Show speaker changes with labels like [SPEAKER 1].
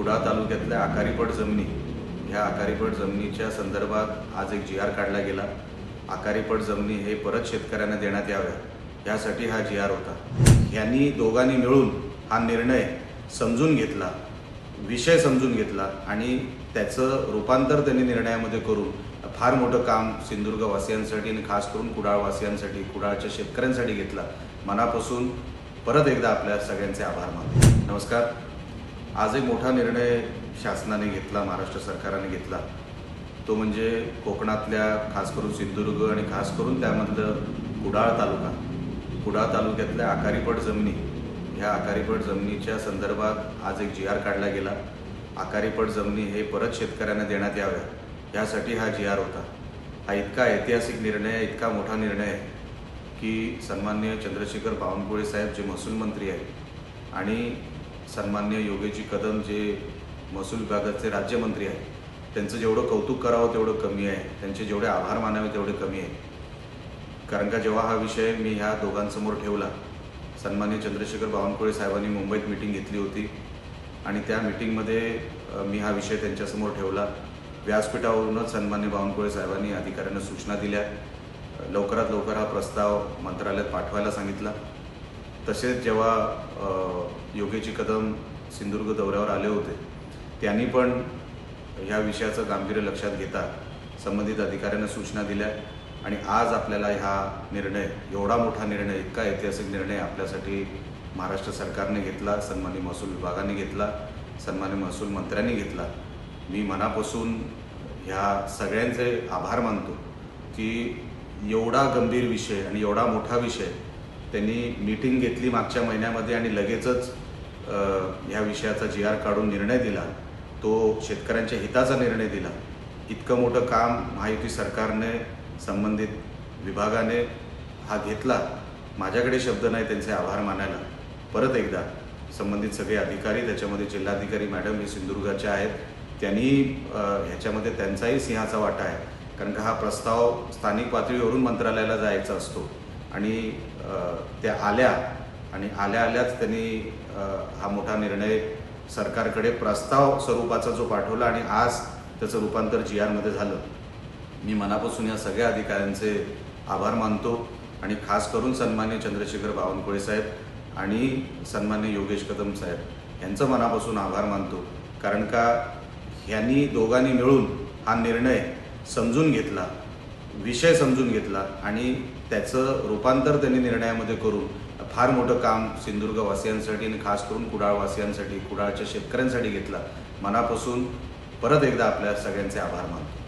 [SPEAKER 1] कुडाळ तालुक्यातल्या आकारीपट जमिनी. ह्या आकारीपट जमिनीच्या संदर्भात आज एक जी आर काढला गेला. आकारीपट जमिनी हे परत शेतकऱ्यांना देण्यात याव्या. यासाठी हा जी आर होता. यांनी दोघांनी मिळून हा निर्णय समजून घेतला विषय समजून घेतला आणि त्याचं रूपांतर त्यांनी निर्णयामध्ये करून फार मोठं काम सिंधुदुर्गवासियांसाठी आणि खास करून कुडाळवासियांसाठी कुडाळच्या शेतकऱ्यांसाठी घेतला. मनापासून परत एकदा आपल्या सगळ्यांचे आभार मानतो. नमस्कार. आज एक मोठा निर्णय शासनाने घेतला महाराष्ट्र सरकारने घेतला. तो म्हणजे कोकणातल्या खास करून सिंधुदुर्ग आणि खास करून त्यामधलं कुडाळ तालुका. कुडाळ तालुक्यातल्या आकारीपट जमिनी ह्या आकारीपट जमिनीच्या संदर्भात आज एक जी आर काढला गेला. आकारीपट जमिनी हे परत शेतकऱ्यांना देण्यात याव्या यासाठी हा जी आर होता. हा इतका ऐतिहासिक निर्णय इतका मोठा निर्णय आहे की सन्मान्य चंद्रशेखर बावनकुळे साहेब जे महसूल मंत्री आहेत आणि सन्मान्य योगेजी कदम जे महसूल विभागाचे राज्यमंत्री आहेत त्यांचं जेवढं कौतुक करावं तेवढं कमी आहे. त्यांचे जेवढे आभार मानावे तेवढे कमी आहे. कारण का जेव्हा हा विषय मी ह्या दोघांसमोर ठेवला सन्मान्य चंद्रशेखर बावनकुळे साहेबांनी मुंबईत मिटिंग घेतली होती आणि त्या मिटिंगमध्ये मी हा विषय त्यांच्यासमोर ठेवला. व्यासपीठावरूनच सन्मान्य बावनकुळे साहेबांनी अधिकाऱ्यांना सूचना दिल्या. लवकरात लवकर हा प्रस्ताव मंत्रालयात पाठवायला सांगितला. तसेच जेव्हा योगेची कदम सिंधुदुर्ग दौऱ्यावर आले होते त्यांनी पण ह्या विषयाचं गांभीर्य लक्षात घेता संबंधित अधिकाऱ्यांना सूचना दिल्या आणि आज आपल्याला हा निर्णय एवढा मोठा निर्णय इतका ऐतिहासिक निर्णय आपल्यासाठी महाराष्ट्र सरकारने घेतला सन्मान्य महसूल विभागाने घेतला सन्मान्य महसूल मंत्र्यांनी घेतला. मी मनापासून ह्या सगळ्यांचे आभार मानतो की एवढा गंभीर विषय आणि एवढा मोठा विषय त्यांनी मीटिंग घेतली मागच्या महिन्यामध्ये आणि लगेचच ह्या विषयाचा जी आर काढून निर्णय दिला. तो शेतकऱ्यांच्या हिताचा निर्णय दिला. इतकं मोठं काम महायुती सरकारने संबंधित विभागाने हा घेतला. माझ्याकडे शब्द नाही त्यांचे आभार मानायला. परत एकदा संबंधित सगळे अधिकारी त्याच्यामध्ये जिल्हाधिकारी मॅडम हे सिंधुदुर्गाचे आहेत त्यांनी ह्याच्यामध्ये त्यांचाही सिंहाचा वाटा आहे. कारण का हा प्रस्ताव स्थानिक पातळीवरून मंत्रालयाला जायचा असतो. आणि त्या आल्या आणि आल्या आल्याच त्यांनी हा मोठा निर्णय सरकारकडे प्रस्ताव स्वरूपाचा जो पाठवला आणि आज त्याचं रूपांतर जी आरमध्ये झालं. मी मनापासून या सगळ्या अधिकाऱ्यांचे आभार मानतो आणि खास करून सन्मान्य चंद्रशेखर बावनकुळे साहेब आणि सन्मान्य योगेश कदम साहेब यांचं मनापासून आभार मानतो. कारण का ह्यांनी दोघांनी मिळून हा निर्णय समजून घेतला. विषय समजून घेतला आणि त्याचं रूपांतर त्यांनी निर्णयामध्ये करून फार मोठं काम सिंधुदुर्गवासियांसाठी आणि खास करून कुडाळ वासियांसाठी कुडाळच्या शेतकऱ्यांसाठी घेतला. मनापासून परत एकदा आपल्या सगळ्यांचे आभार मानतो.